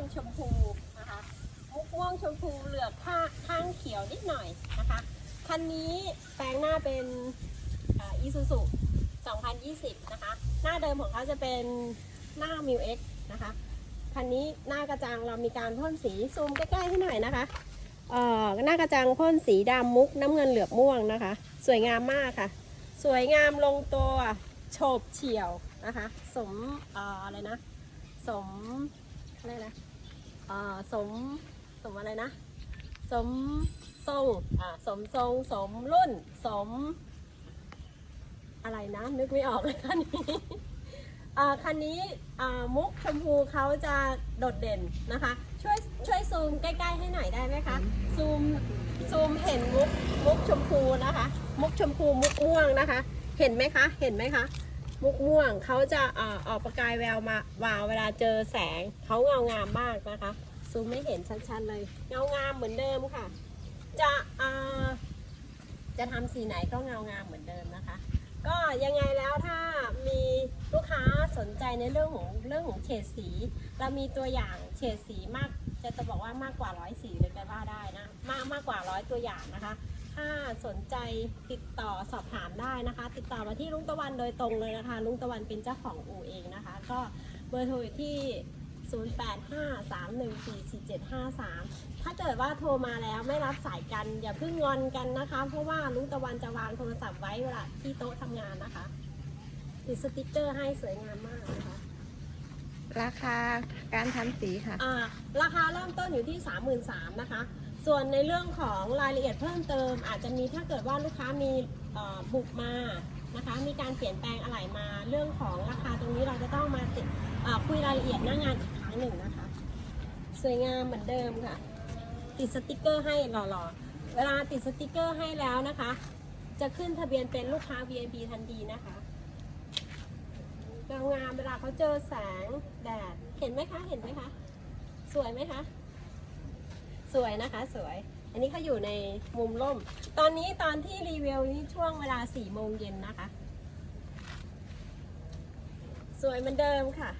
งชมพูนะคะมุกม่วงชมพูเหลือกข้างข้างเขียวนิดหน่อยนะคะคันนี้แปลงหน้าเป็นอีซูซู2020 นะคะ หน้าเดิมของเขาจะเป็นหน้ามิวเอ็กนะคะคันนี้หน้ากระจังเรามีการพ่นสีซูมใกล้ๆให้หน่อยนะคะเอ่อหน้ากระจังพ่นสีดำมุกน้ำเงินเหลือม่วงนะคะ สวยงามมากค่ะ สวยงามลงตัวโฉบเฉี่ยวนะคะ สมเอ่ออะไรนะ สมอะไรนะ สมสมอะไรนะ สมทรงอ่าสมทรงสมรุ่น สม อะไรนะ นึกไม่ออกเลยคันนี้อ่าคันนี้อ่ามุกชมพูเขาจะโดดเด่นนะคะ ช่วยช่วยซูมใกล้ๆให้หน่อยได้ไหมคะ ซูมซูมเห็นมุกมุกชมพูนะคะ มุกชมพูมุกม่วงนะคะ เห็นไหมคะ เห็นไหมคะ มุกม่วงเขาจะอ่าออกประกายแววมาวาวเวลาเจอแสงเขาเงางามมากนะคะซูมไม่เห็นชัดๆเลยเงางามเหมือนเดิมค่ะ จะอ่าจะทำสีไหนก็เงางามเหมือนเดิมนะคะ ก็ยังไงแล้วถ้ามีลูกค้าสนใจในเรื่องของเรื่องของเฉดสี เรามีตัวอย่างเฉดสีมากจะจะบอกว่ามากกว่าร้อยสีเลยก็ว่าได้นะมากมากกว่าร้อยตัวอย่างนะคะ ถ้าสนใจติดต่อสอบถามได้นะคะ ติดต่อมาที่ลุงตะวันโดยตรงเลยนะคะลุงตะวันเป็นเจ้าของอู่เองนะคะ ก็เบอร์โทรอยู่ที่ 0853144753 ถ้าเกิดว่าโทรมาแล้วไม่รับสายกันอย่าเพิ่งงอนกันนะคะ เพราะว่าลุงตะวันจะวางโทรศัพท์ไว้เวลาที่โต๊ะทำงานนะคะติดสติกเกอร์ให้สวยงามมากนะคะราคาการทำสีค่ะ อ่าราคาเริ่มต้นอยู่ที่ 33,000นะคะ ส่วนในเรื่องของรายละเอียดเพิ่มเติม อาจจะมีถ้าเกิดว่าลูกค้ามีบุกมานะคะ มีการเปลี่ยนแปลงอะไรมา เรื่องของราคาตรงนี้เราจะต้องมาติดคุยรายละเอียดหน้างานอีกครั้งหนึ่งนะคะ สวยงามเหมือนเดิมค่ะ ติดสติกเกอร์ให้หล่อๆ เวลาติดสติกเกอร์ให้แล้วนะคะ จะขึ้นทะเบียนเป็นลูกค้า VIP ทันทีนะคะเงางามเวลาเขาเจอแสงแดด เห็นไหมคะ เห็นไหมคะ สวยไหมคะ สวยนะคะสวย อันนี้เขาอยู่ในมุมร่ม ตอนนี้ตอนที่รีวิวนี่ช่วงเวลา4โมงเย็นนะคะ สวยเหมือนเดิมค่ะ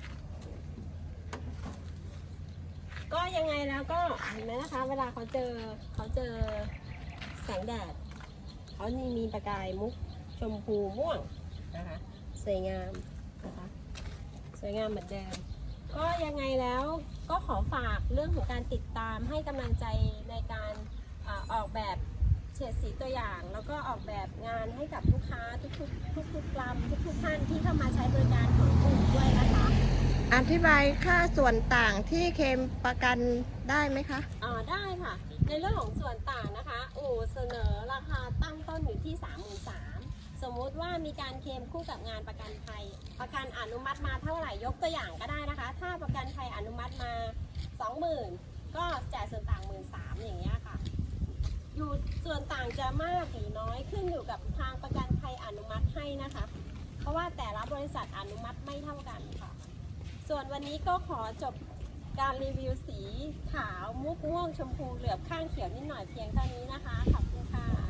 ก็ยังไงแล้วก็เห็นไหมนะคะ เวลาเขาเจอเขาเจอแสงแดดเขานี่มีประกายมุกชมพูม่วงนะคะสวยงามนะคะสวยงามเหมือนเดิมก็ยังไงแล้ว ก็ขอฝากเรื่องของการติดตามให้กำลังใจในการอาออกแบบเฉดสีตัวอย่าง แล้วก็ออกแบบงานให้กับลูกค้าทุกๆทุกๆลำทุกๆท่านที่เข้ามาใช้บริการของกลุ่มด้วยนะคะอธิบายค่าส่วนต่างที่เคลมประกันได้ไหมคะอ่าได้ค่ะ ในเรื่องของส่วนต่างนะคะอู่เสนอราคาตั้งต้นอยู่ที่ 3 3 0 0 0 สมมุติว่ามีการเคลมคู่กับงานประกันภัย ประกันอนุมัติมาเท่าไหร่ยกตัวอย่างก็ได้นะคะ ถ้าประกันภัยอนุมัติมา 20,000 ก็จ่ายส่วนต่าง 1 3ื่นอย่างเงี้ยค่ะ อยู่ส่วนต่างจะมากหรือน้อยขึ้นอยู่กับทางประกันภัยอนุมัติให้นะคะ เพราะว่าแต่ละบริษัทอนุมัติไม่เท่ากันค่ะ ส่วนวันนี้ก็ขอจบการรีวิวสีขาวมุกม่วงชมพูเหลือบข้างเขียวนิดหน่อยเพียงเท่านี้นะคะ ขอบคุณค่า